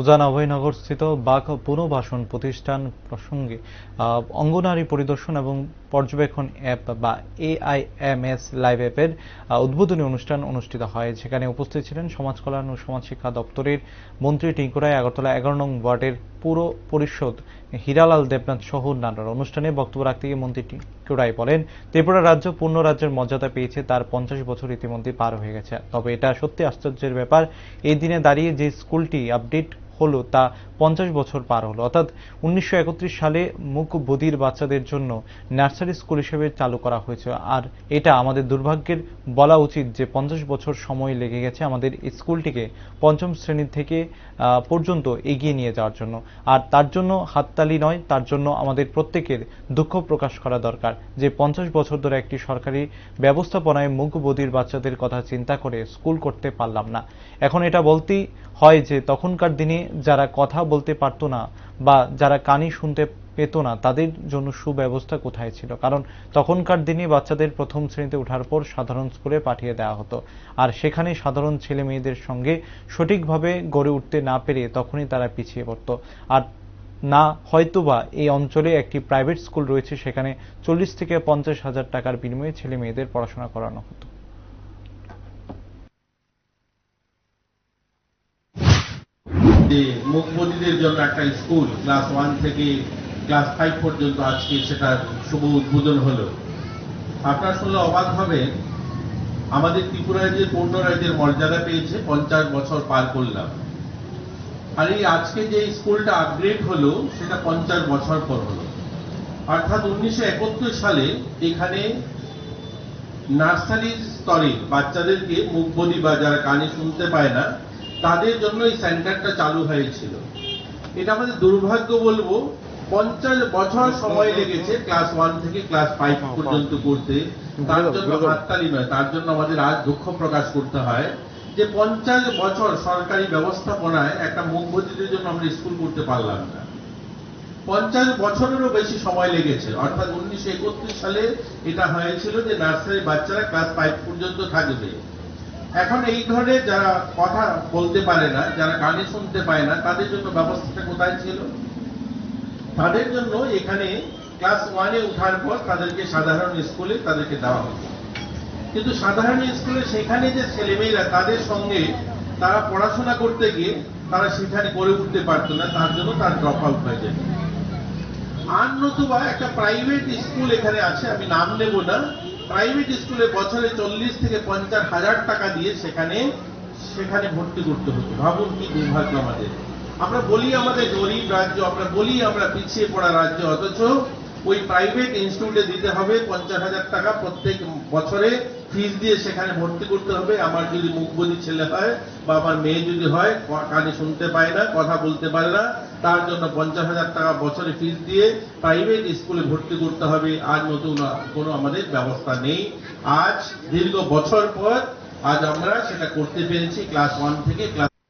উজান অভয়নগর স্থিত বাঘ পুনর্বাসন প্রতিষ্ঠান প্রসঙ্গে অঙ্গনারী পরিদর্শন এবং পর্যবেক্ষণ অ্যাপ বা এআইএমএস লাইভ অ্যাপের উদ্বোধনী অনুষ্ঠান অনুষ্ঠিত হয়। যেখানে উপস্থিত ছিলেন সমাজ কল্যাণ ও সমাজ শিক্ষা দপ্তরের মন্ত্রী টিঙ্কু রায় আগরতলা এগারো নং ওয়ার্ডের পুর পরিষদ হীরালাল দেবনাথ সহ অন্যান্যরা। অনুষ্ঠানে বক্তব্য রাখতে গিয়ে মন্ত্রী টিঙ্কু রায় বলেন, ত্রিপুরা রাজ্য পূর্ণ রাজ্যের মর্যাদা পেয়েছে, তার পঞ্চাশ বছর ইতিমধ্যে পার হয়ে গেছে। তবে এটা সত্যি আশ্চর্যের ব্যাপার, এই দিনে দাঁড়িয়ে যে স্কুলটি আপডেট হলো তা পঞ্চাশ বছর পার হলো। অর্থাৎ উনিশশো একত্রিশ সালে মুখ বধির বাচ্চাদের জন্য নার্সারি স্কুল হিসেবে চালু করা হয়েছে। আর এটা আমাদের দুর্ভাগ্যের বলা উচিত যে পঞ্চাশ বছর সময় লেগে গেছে আমাদের স্কুলটিকে পঞ্চম শ্রেণি থেকে পর্যন্ত এগিয়ে নিয়ে যাওয়ার জন্য। আর তার জন্য হাততালি নয়, তার জন্য আমাদের প্রত্যেকের দুঃখ প্রকাশ করা দরকার যে পঞ্চাশ বছর ধরে একটি সরকারি ব্যবস্থাপনায় মুখ বধির বাচ্চাদের কথা চিন্তা করে স্কুল করতে পারলাম না। এখন এটা বলতেই হয় যে তখনকার দিনে যারা কথা বলতে পারতো না বা যারা কানে শুনতে পেত না, তাদের জন্য সুব্যবস্থা কোথায় ছিল? কারণ তখনকার দিনে বাচ্চাদের প্রথম শ্রেণীতে ওঠার পর সাধারণ স্কুলে পাঠিয়ে দেওয়া হতো। আর সেখানে সাধারণ ছেলে মেয়েদের সঙ্গে সঠিকভাবে গড়ে উঠতে না পেরে তখনই তারা পিছিয়ে পড়তো। আর না, হয়তোবা এই অঞ্চলে একটি প্রাইভেট স্কুল রয়েছে, সেখানে চল্লিশ থেকে পঞ্চাশ হাজার টাকার বিনিময়ে ছেলে মেয়েদের পড়াশোনা করানো হতো। যে মুখবধিদের জন্য একটা স্কুল, ক্লাস ওয়ান থেকে ক্লাস ফাইভ পর্যন্ত আজকে সেটা শুভ উদ্বোধন হলো। আপনারা শুনলে অবাক হবে আমাদের ত্রিপুরা রাজ্যের পূর্ণ রাজ্যের মর্যাদা পেয়েছে, পঞ্চাশ বছর পার করলাম। আর এই আজকে যে স্কুলটা আপগ্রেড হলো, সেটা পঞ্চাশ বছর পর হলো। অর্থাৎ উনিশশো একাত্তর সালে এখানে নার্সারি স্তরে বাচ্চাদেরকে মুখবধি বা যারা কানে শুনতে পায় না তাদের জন্য এই সেন্টারটা চালু হয়েছিল। এটা আমাদের দুর্ভাগ্য বলব পঞ্চাশ বছর সময় লেগেছে ক্লাস ওয়ান থেকে ক্লাস ফাইভ পর্যন্ত করতে। তার জন্য হাততালি নয় তার জন্য আমাদের আজ দুঃখ প্রকাশ করতে হয় যে পঞ্চাশ বছর সরকারি ব্যবস্থাপনায় একটা মুখবধিদের জন্য আমরা স্কুল করতে পারলাম না। পঞ্চাশ বছরেরও বেশি সময় লেগেছে। অর্থাৎ উনিশশো একত্রিশ সালে এটা হয়েছিল যে নার্সারি বাচ্চারা ক্লাস ফাইভ পর্যন্ত থাকবে। এখন এই ধরনের যারা কথা বলতে পারে না, যারা কানে শুনতে পায় না, তাদের জন্য ব্যবস্থাটা কোথায় ছিল? তাদের জন্য এখানে ক্লাস ওয়ানে উঠার পর তাদেরকে সাধারণ স্কুলে তাদেরকে দেওয়া হতো। কিন্তু সাধারণ স্কুলে সেখানে যে ছেলেমেয়েরা, তাদের সঙ্গে তারা পড়াশোনা করতে গিয়ে তারা সেখানে করে উঠতে পারতো না, তার জন্য তার ড্রপ আউট হয়ে যেত আর নতুবা একটা প্রাইভেট স্কুল এখানে আছে, আমি নাম নেব না প্রাইভেট স্কুলে বছরে চল্লিশ থেকে পঞ্চাশ হাজার টাকা দিয়ে সেখানে সেখানে ভর্তি করতে হতো। ভাবুন কি দুর্ভাগ্য আমাদের। আমরা বলি আমাদের গরিব রাজ্য, আমরা বলি আমরা পিছিয়ে পড়া রাজ্য, অথচ ওই প্রাইভেট ইনস্টিটিউটে দিতে হবে, পঞ্চাশ হাজার টাকা প্রত্যেক বছরে ফিস দিয়ে সেখানে ভর্তি করতে হবে। আমার যদি মুখবধি ছেলে হয় বা আমার মেয়ে যদি হয় কানে শুনতে পায় না, কথা বলতে পারে না, তার জন্য পঞ্চাশ হাজার টাকা বছরে ফিস দিয়ে প্রাইভেট স্কুলে ভর্তি করতে হবে। আর নতুন কোনো আমাদের ব্যবস্থা নেই। আজ দীর্ঘ বছর পর, আজ আমরা সেটা করতে পেরেছি ক্লাস ওয়ান থেকে ক্লাস